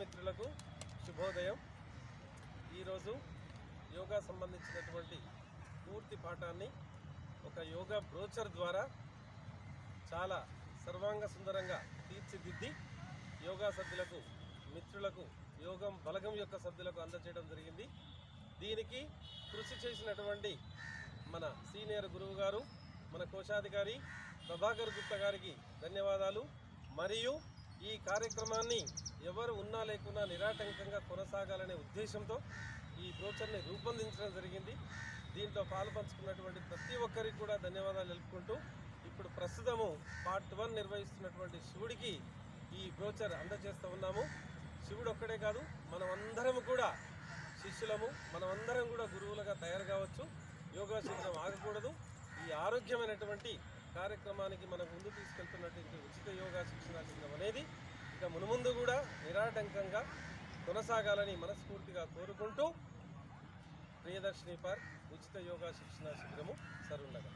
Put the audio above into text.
మిత్రులకు శుభోదయం. ఈరోజు యోగా సంబంధించినటువంటి పూర్తి పాఠాన్ని ఒక యోగా బ్రోచర్ ద్వారా చాలా సర్వాంగ సుందరంగా తీర్చిదిద్ది యోగా సభ్యులకు మిత్రులకు యోగం బలగం యొక్క సభ్యులకు అందజేయడం జరిగింది. దీనికి కృషి చేసినటువంటి మన సీనియర్ గురువు గారు మన కోశాధికారి ప్రభాకర్ గుప్తా గారికి ధన్యవాదాలు. మరియు ఈ కార్యక్రమాన్ని ఎవరు ఉన్నా లేకున్నా నిరాటంకంగా కొనసాగాలనే ఉద్దేశంతో ఈ బ్రోచర్ని రూపొందించడం జరిగింది. దీంట్లో పాల్పంచుకున్నటువంటి ప్రతి ఒక్కరికి కూడా ధన్యవాదాలు తెలుపుకుంటూ ఇప్పుడు ప్రస్తుతము పార్ట్ వన్ నిర్వహిస్తున్నటువంటి శివుడికి ఈ బ్రోచర్ అందజేస్తూ ఉన్నాము. శివుడు ఒక్కడే కాదు మనమందరం కూడా శిష్యులము మనమందరం కూడా గురువులుగా తయారు కావచ్చు. యోగా శిక్షణ ఆగకూడదు. ఈ ఆరోగ్యమైనటువంటి కార్యక్రమానికి మనం ముందుకు తీసుకెళ్తున్నటువంటి ఉచిత యోగా శిక్షణ శిబిరం అనేది ఇక మునుముందు కూడా నిరాటంకంగా కొనసాగాలని మనస్ఫూర్తిగా కోరుకుంటూ ప్రియదర్శిని పార్క్ ఉచిత యోగా శిక్షణ శిబిరము సరుండగా.